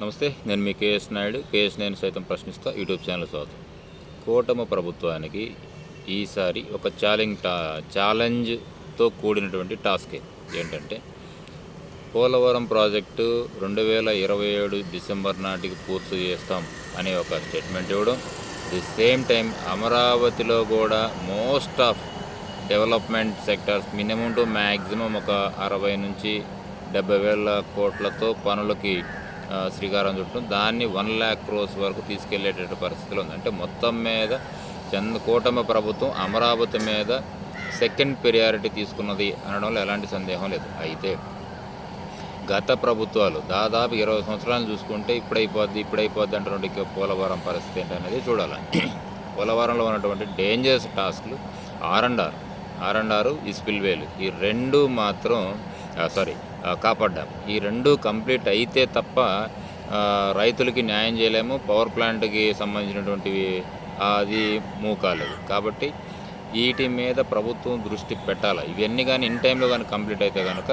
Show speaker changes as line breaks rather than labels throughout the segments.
నమస్తే నేను మీ KS Naidu. KS నేను సైతం ప్రశ్నిస్తా. యూట్యూబ్ ఛానల్ స్వాగతం. కూటమి ప్రభుత్వానికి ఈసారి ఒక ఛాలెంజ్ టా ఛాలెంజ్తో కూడినటువంటి టాస్కే ఏంటంటే పోలవరం ప్రాజెక్టు రెండు వేల ఇరవై ఏడు డిసెంబర్ నాటికి పూర్తి చేస్తాం అనే ఒక స్టేట్మెంట్ ఇవ్వడం. ది సేమ్ టైం అమరావతిలో కూడా most of development sectors minimum to maximum ఒక అరవై నుంచి డెబ్బై వేల కోట్లతో పనులకి శ్రీకారం చుట్టూ దాన్ని వన్ ల్యాక్ క్రోస్ వరకు తీసుకెళ్ళేటటువంటి పరిస్థితిలో ఉంది. అంటే మొత్తం మీద చంద్ కూటమి ప్రభుత్వం అమరావతి మీద సెకండ్ ప్రియారిటీ తీసుకున్నది అనడంలో ఎలాంటి సందేహం లేదు. అయితే గత ప్రభుత్వాలు దాదాపు ఇరవై సంవత్సరాలు చూసుకుంటే ఇప్పుడైపోద్ది ఇప్పుడైపోద్ది అంటున్నటువంటి పోలవరం పరిస్థితి ఏంటనేది చూడాలి. పోలవరంలో ఉన్నటువంటి డేంజరస్ టాస్క్లు R and R R and R ఈ స్పిల్వేలు ఈ రెండు మాత్రం సారీ కాపాడ్ ఈ రెండు కంప్లీట్ అయితే తప్ప రైతులకి న్యాయం చేయలేము. పవర్ ప్లాంట్కి సంబంధించినటువంటివి అది మూకాలేదు కాబట్టి వీటి మీద ప్రభుత్వం దృష్టి పెట్టాలి? ఇవన్నీ కానీ ఇన్ టైంలో కానీ కంప్లీట్ అయితే కనుక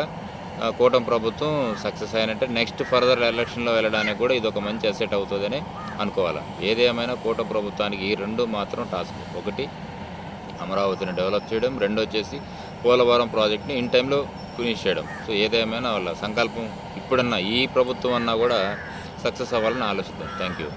కూటం కూటమి ప్రభుత్వం సక్సెస్ అయినట్టే నెక్స్ట్ ఫర్దర్ ఎలక్షన్లో వెళ్ళడానికి కూడా ఇది ఒక మంచి అసెట్ అవుతుందని అనుకోవాలి? ఏదేమైనా కూటమి ప్రభుత్వానికి ఈ రెండు మాత్రం టాస్క్. ఒకటి అమరావతిని డెవలప్ చేయడం రెండు వచ్చేసి పోలవరం ప్రాజెక్ట్ని ఇన్ టైంలో ఫినిష్ చేయడం. సో ఏదేమైనా వాళ్ళ సంకల్పం ఇప్పుడన్నా ఈ ప్రభుత్వం అన్నా కూడా సక్సెస్ అవ్వాలని ఆలోచిద్దాం. Thank you